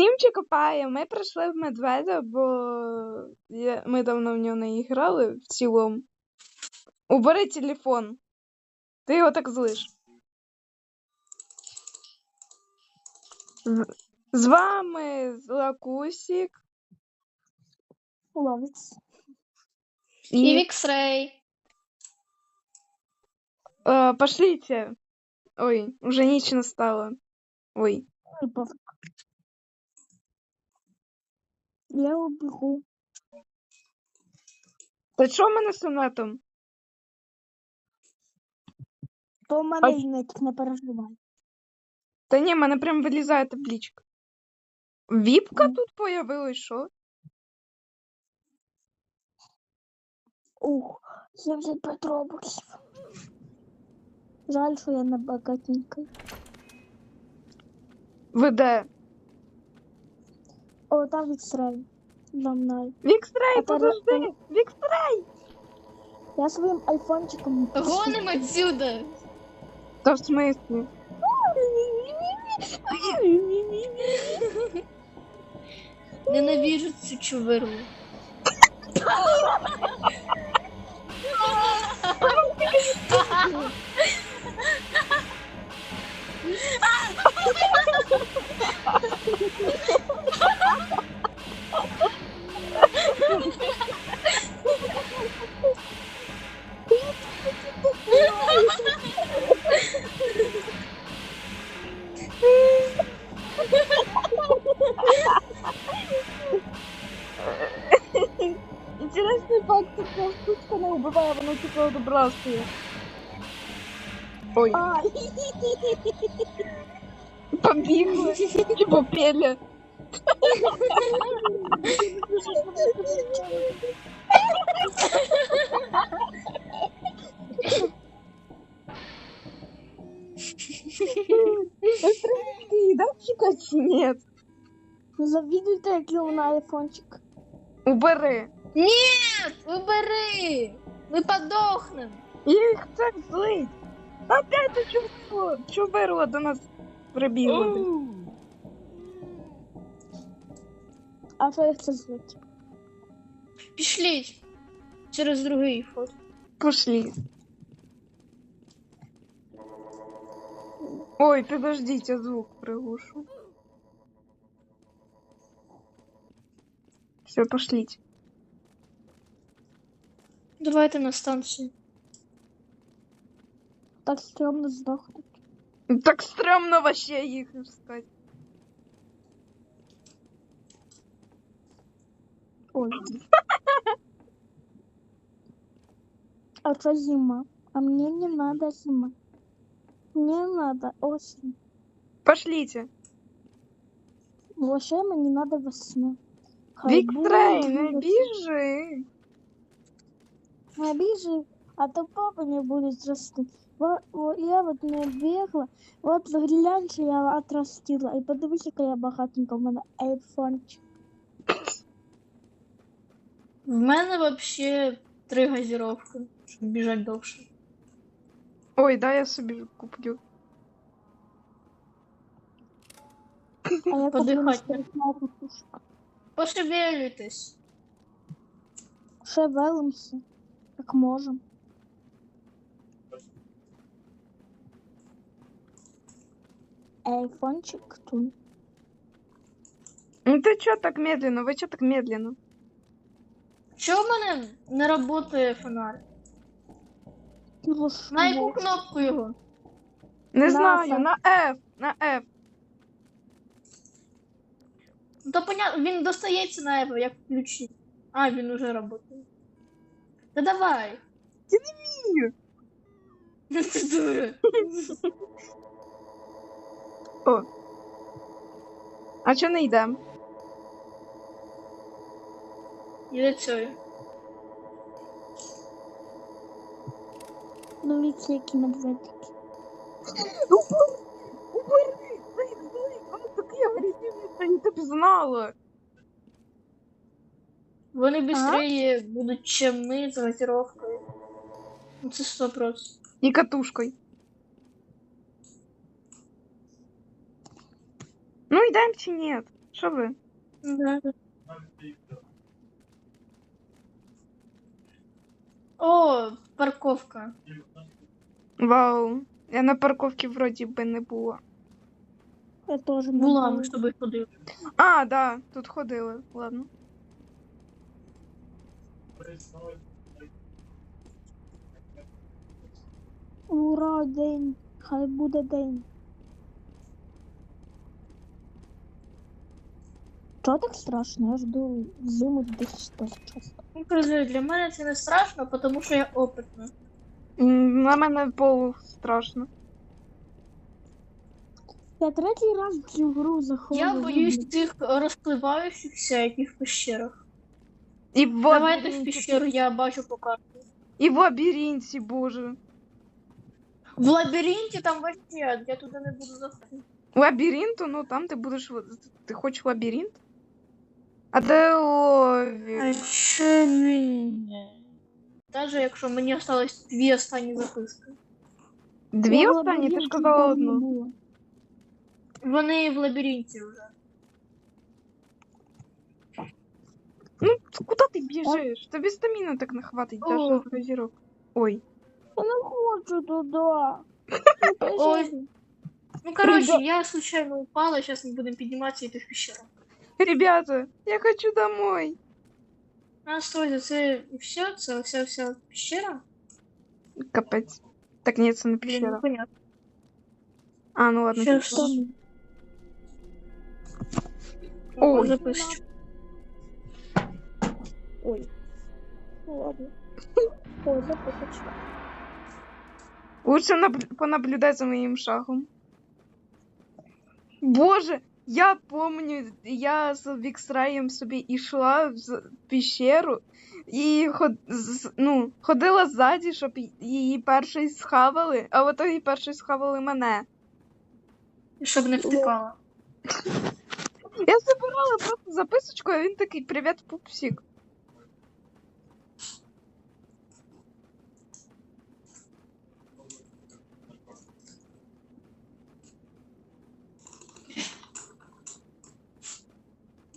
Стімчик копає, ми прийшли в медведя, бо я- ми давно в нього не грали в цілому. Убери телефон. Ти його так злиш. З, вами Лакусік Ловець. І Віксрей. е, пошліться. Ой, уже ніч настала. Ой. Ой, пофіг. Я убегу. Та що в мене з сонетом? То в мене інетик, не переживай. Та ні, в мене прям вилізає табличка. Віпка Мгм. тут появилась, що? Ух, 75 робоксів. Жаль, що я не багатенький. Ви де? О, там Віксрей. За мною. Вікстрей, подожди! Вікстрей! Я своїм айфончиком. Гоним отсюда. Та в смислі? Ненавижу цю чувиру. Інтересний факт, така штучка не вбиває, воно тільки одобрасує. Ой, Ай, побігли. Чи попели. Ты да чекать чи нет? Завідуйте, який у мене айфончик. Убери. Нет, убери. Ми подохнем. Я їх так злить. Опять у чубо, чуберо до нас прибігли. А їх це звуть? Пішліть. Через другий вход. Пошли. Ой, подождите, звук приглушу. Все, пошлите. Давайте на станцію. Так стрьомно здохнуть. Так стрёмно вообще их искать. Ой. А что зима? А мне не надо зима. Мне надо осень. Пошлите. Вообще мне надо весна. Хай Виктрей, будет не весна. бежи. Не обижи, а то папа не будет расти. Во- во- я вот не бегла, вот гляньте, я отрастила. И подивись, яка я багатенька, в мене айфончик. В мене вообще три газіровки, щоб біжати довше. Ой, да, я собі куплю. А я Подихати. Пошевелюйтесь. Шевелимся, как можем. Айфончик тут. Ну ты чё так медленно? Вы чё так медленно? Чого в мене не працює фонарик? Ну, що? На яку кнопку його? Не На знаю, F. на F, на F. Ну, То понятно, він достається на Evo, як включити. А, він уже працює. Та давай. Я не вмію. Ну ти дура. О. А чё не йдем? І до цього. Ну, видите, які медведики. Убери, убери, злий, злий, вони такі агресивні, та я тебе знала. Вони швидше будуть, чим ми з газіровкою. Ну це 100%. І катушкою. Ну йдем чи ні? Що ви? Да. О, парковка. Вау. Я на парковці вроді би не була. Я тоже не Була, знаю. ми з тобою ходили. А, да, тут ходили. Ладно. Ура, день. Хай буде день. Чого так страшно? Я жду зиму десь теж часто. Ну, кажу, для мене це не страшно, тому що я опитна. М, На мене полу страшно. Я третій раз в цю гру заходжу. Я ну, боюсь цих розпливаючихся, які в пещерах. І в Давайте в лабіринті. пещеру, я бачу по карті. І в лабіринті, боже. В лабіринті там вообще, я туди не буду заходити. Лабіринту, ну там ти будеш. в- Ти хочеш лабіринт? А де лові? А що мені? Даже якщо мені осталось дві останні записки. Дві я в останні? Ти ж лабіринті казала давно не одну. була. Вони в лабіринті вже. Ну, куди ти біжиш? Тобі стаміну так не хватить, О. даже розірок. Ой. Я не хочу туди. Ой. Ну, короче, я случайно упала, сейчас мы будем подниматься и ити в пещеру. Ребята, я хочу домой. А, стойте, це і все? Це вся вся пещера? Капець. Так ні, це не Блін, пещера. непонятно. А, ну ладно. Щас. пішла. О, Ой. записочку. Ой. Ну ладно. Ой, записочка. Лучше наб- понаблюдай за моим шагом. Боже, я помню, я з Віксраєм собі йшла в пещеру і ход, ну, ходила ззаді, щоб її перший схавали, а в ітогі перший схавали мене. Щоб не втекала. Я забирала просто записочку, а він такий привіт, пупсик.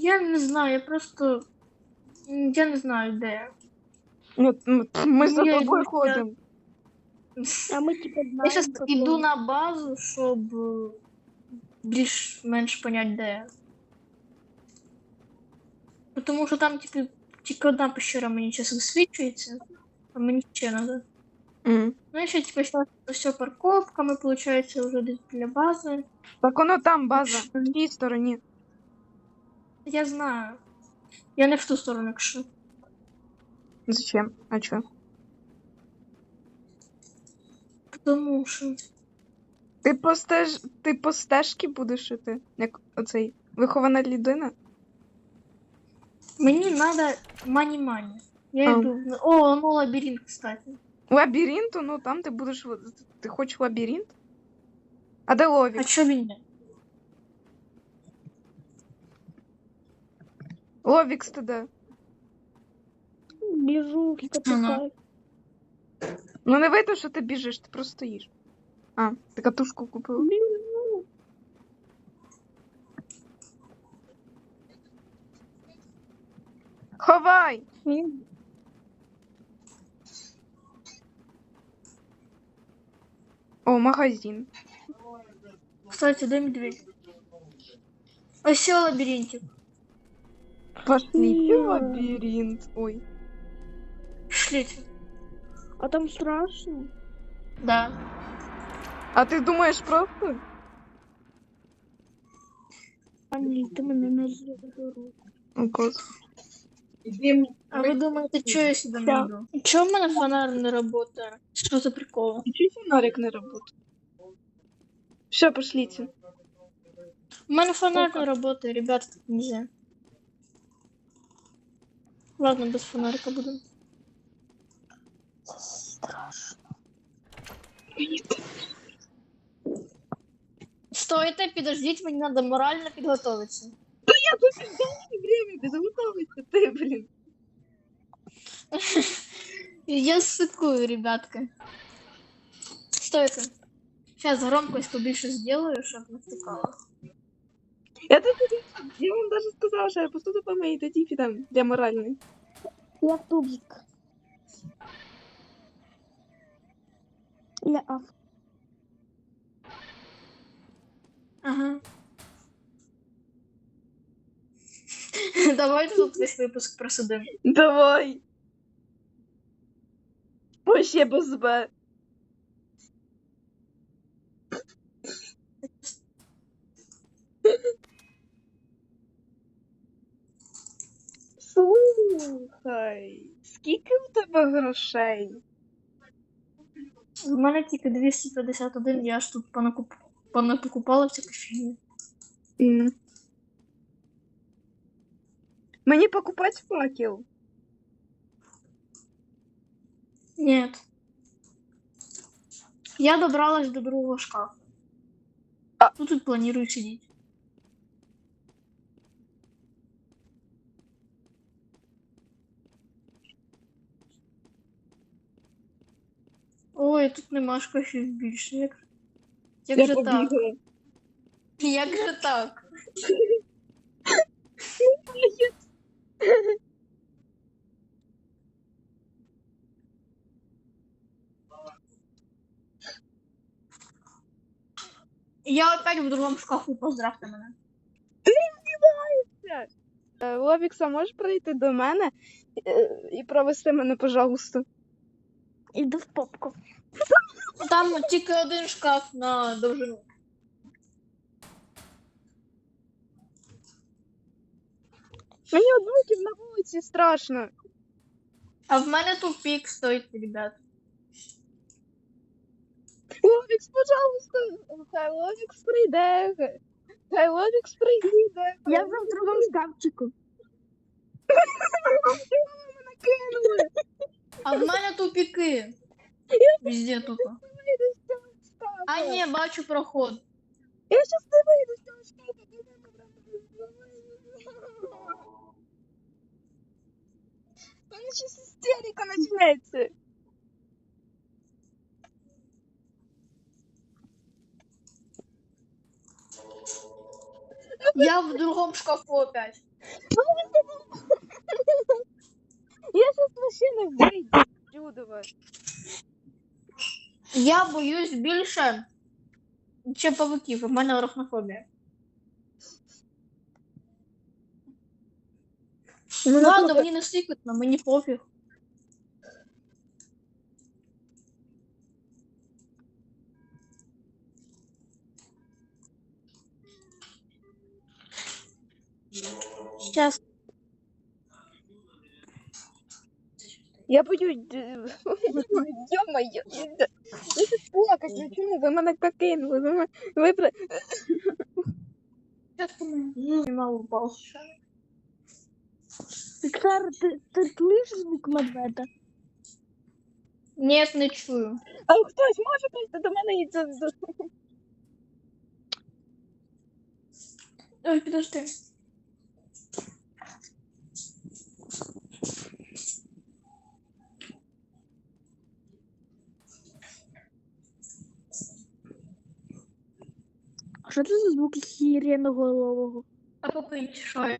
Я не знаю, я просто. Я не знаю, де я. М, ми за Ну, я тобою йду, ходимо. А ми типа знаємо. Я зараз про на базу, щоб е, більш-менш понять, де я. Тому що там тільки, тільки одна пещера мені зараз висвічується, а мені ще треба. М. Ну, і ще типу, зараз все парковками, виходить, вже десь біля бази. Так воно там база, в тій стороні. Я знаю. Я не в ту сторону, якщо. Зачем? А чо? Тому що. Ти по стеж... ти по стежці будеш іти, як оцей вихована людина? Мені треба мані-мані. Я А. йду. О, ну лабіринт, кстати. Лабіринту, ну там ти будеш. в- Ти хочеш лабіринт? А де А ловік? чо він не? Ловікс ти де? Біжу, потикаю. Ну не видно, що ти біжиш, ти просто стоїш. А, ти катушку купив. Біжу. Ховай! Мені О, магазин. Кстати, дай медведь. Ось все лабіринтик. Пошлите в Ё. лабіринт. Ой. Шлите. А там страшно. Да. А ти думаєш просто? А ні, ти мене не заберу. О, кот. А ви думаєте, що я сюди не йду? Чого в мене фонар не працює? Що за прикол? Чуть фонарик не работает. Все, пошлите. У мене фонар не працює, ребят, так нельзя. Ладно, без фонарика буду. Страшно. Стойте, підождіть, мені треба морально підготуватися. Я тут время підготовиться, ти, блін. Я сыкую, ребятка. Стойте. Сейчас громкость побольше сделаю, чтобы не втыкало. Я тут я вам даже сказала, що я посуду помию, тоді підем для моральної. Я тубик. Я аф. Ага. Давайте тут весь випуск просидимо. Давай. Вообще без Б. Слухай, скільки в тебе грошей? У мене тільки 251, я ж тут понакуп... понакупала всяку фігню. М. Мені покупати факел. Нет. Я добралась до другого шкафа. А. Ну, тут планирую сидеть. Ой, тут нема шкафів більше. Як, як Я же так? Як же так? Я опять в другом шкафу, поздравьте мене. Е, Лобікса, можеш прийти до мене е, і провести мене, пожалуйста? Іду в попку. Там тільки один шкаф на довжину. Мені однуків на вулиці страшно. А в мене тупик стоїть, ребят. Лобікс, пожалуйста, хай Лобікс прийде. Хай Лобікс прийде. Я вже в другому шкафчику. мене кинули. А в мене тупики. Везде тупо. Вийду з цього шкафу. А ні, бачу проход. Я щас не вийду з цього шкафу. ти мене прям- У мене щас істерика почнеться. Я в другом шкафу опять. Я не вийду. Чудово. Я боюсь більше, чим павуків. У мене арахнофобія. Ну ладно, мені не сикотно, мені пофіг. Сейчас. Я боюсь. Йо-моє. Я щас плакать почну. Ви мене покинули. Ви мене... Ви... при- Сейчас мало упал. Віктор, ти, ти слышиш звук медведа? Нет, не чую. А хтось може прийти до мене і це... Ой, подожди. А що це за звук сиреноголового? А попить що?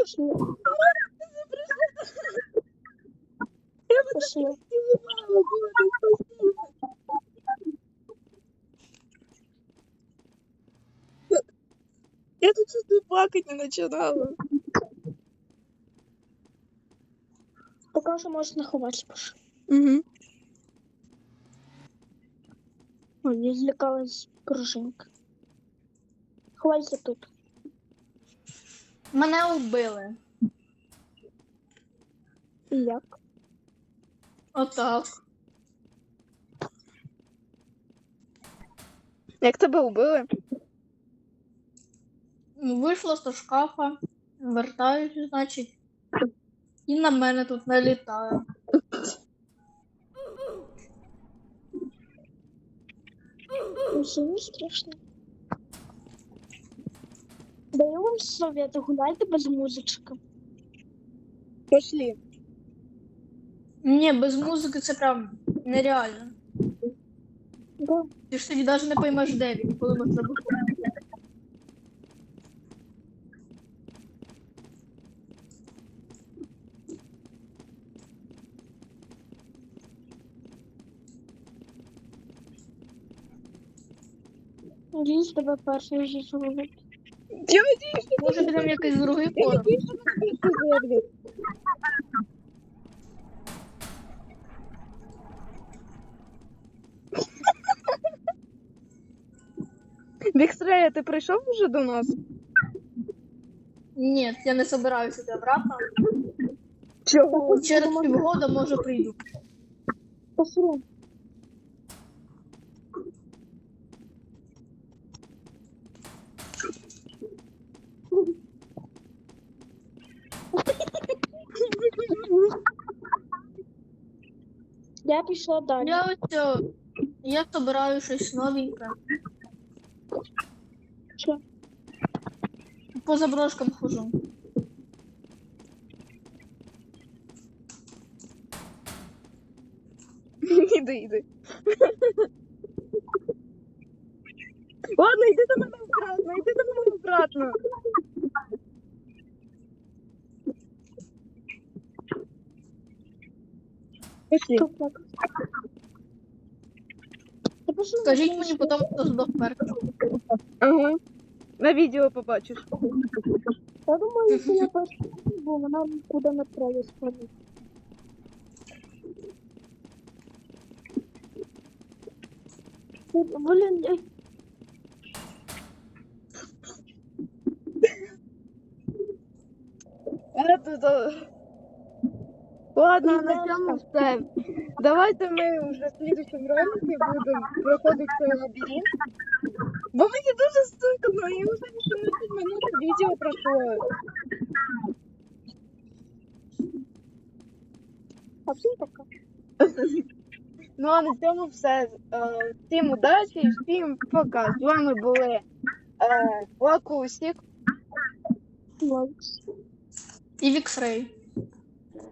Пішли. Пішли. Я тут чуть плакать не починала. Поки що можна ховатися. Паш. Угу. Ой, я злякалась пружинка. Ховайся тут. Мене вбили. І як? Отак. Як тебе убили? Ну, Вийшла з шкафа, вертаюся, значить. І на мене тут налітає. Не страшно. Даю вам совет, гуляйте без музички. Пошли. Ні, без музики це прям нереально. Да. Ти ж тоді навіть не поймеш, де він, коли ми Надіюсь, тебе перший вже чоловік. Я надіюсь, що Може в якийсь другий я надіюсь, що зерві. Вікстрея, ти прийшов вже до нас? Ні, я не собираюся йти обратно. Чого? Через півгода може прийду. Посру. Я пішла далі. Я ось о, я собираю щось новеньке. Що? По заброшкам хожу. Іди, іди. Ладно, йди до мене обратно, йди до мене обратно. Пішли. Хто плакав? Та пішли, Скажіть я мені ще- потім, хто здох перший. Ага. На відео побачиш. Я думаю, якщо я перший, бо вона нікуди не треба сходити. Блін, ей, Это, да. Ладно, на цьому все. Давайте ми вже в слідчому ролику будемо проходити цей лабіринт. Бо мені дуже стикно, і вже 18 минут відео пройшло. а всім пока. Ну а на цьому все. Е, Всім удачі і всім пока. З вами були е, Лакусік. І Віксрей.